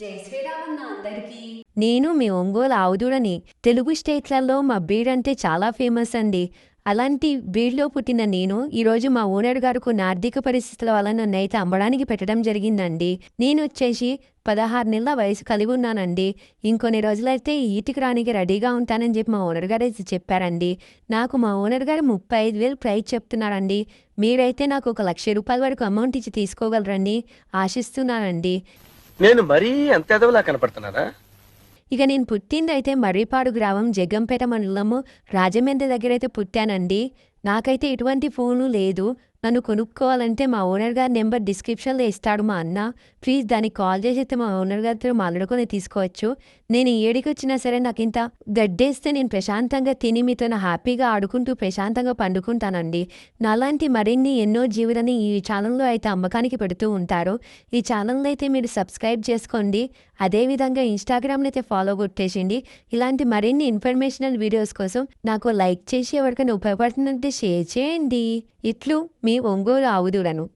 జై శ్రీరామన్న అందరికీ. నేను మీ ఒంగోలు ఆవుదూడని తెలుగు స్టేట్లలో మా బీడ్ అంటే చాలా ఫేమస్ అండి. అలాంటి బీడ్లో పుట్టిన నేను ఈరోజు మా ఓనర్ గారు నా ఆర్థిక పరిస్థితుల వల్ల నన్ను అయితే అమ్మడానికి పెట్టడం జరిగిందండి. నేను వచ్చేసి పదహారు నెలల వయసు కలిగి ఉన్నానండి. ఇంకొన్ని రోజులైతే ఈటికి రానికి రెడీగా ఉంటానని చెప్పి మా ఓనర్ గారు అయితే చెప్పారండి. నాకు మా ఓనర్ గారు ముప్పై ఐదు వేలు ప్రైజ్ చెప్తున్నారండి. మీరైతే నాకు ఒక లక్ష రూపాయల వరకు అమౌంట్ ఇచ్చి తీసుకోగలరండి. ఆశిస్తున్నానండి. నేను మరీ అంత ఎదవలా కనపడుతున్నారా ఇక నేను పుట్టిందైతే మర్రిపాడు గ్రామం జగ్గంపేట మండలము రాజమండ్రి దగ్గర అయితే పుట్టానండి. నాకైతే ఎటువంటి ఫోను లేదు. నన్ను కొనుక్కోవాలంటే మా ఓనర్ గారి నెంబర్ డిస్క్రిప్షన్లో ఇస్తాడు మా అన్న. ప్లీజ్ దానికి కాల్ చేసి అయితే మా ఓనర్ గారితో మాట్లాడుకొని తీసుకోవచ్చు. నేను ఏడికి వచ్చినా సరే నాకు ఇంత గడ్డేస్తే నేను ప్రశాంతంగా తిని మీతో హ్యాపీగా ఆడుకుంటూ ప్రశాంతంగా పండుకుంటానండి. నాలాంటి మరిన్ని ఎన్నో జీవులని ఈ ఛానల్లో అయితే అమ్మకానికి పెడుతూ ఉంటారు. ఈ ఛానల్ని అయితే మీరు సబ్స్క్రైబ్ చేసుకోండి. అదేవిధంగా ఇన్స్టాగ్రామ్ని అయితే ఫాలో కొట్టేసిండి ఇలాంటి మరిన్ని ఇన్ఫర్మేషనల్ వీడియోస్ కోసం నాకు లైక్ చేసి ఎవరికైనా ఉపయోగపడుతుందంటే షేర్ చేయండి. ఇట్లు మీ මේ ஒவ்வொரு அவதூறனும்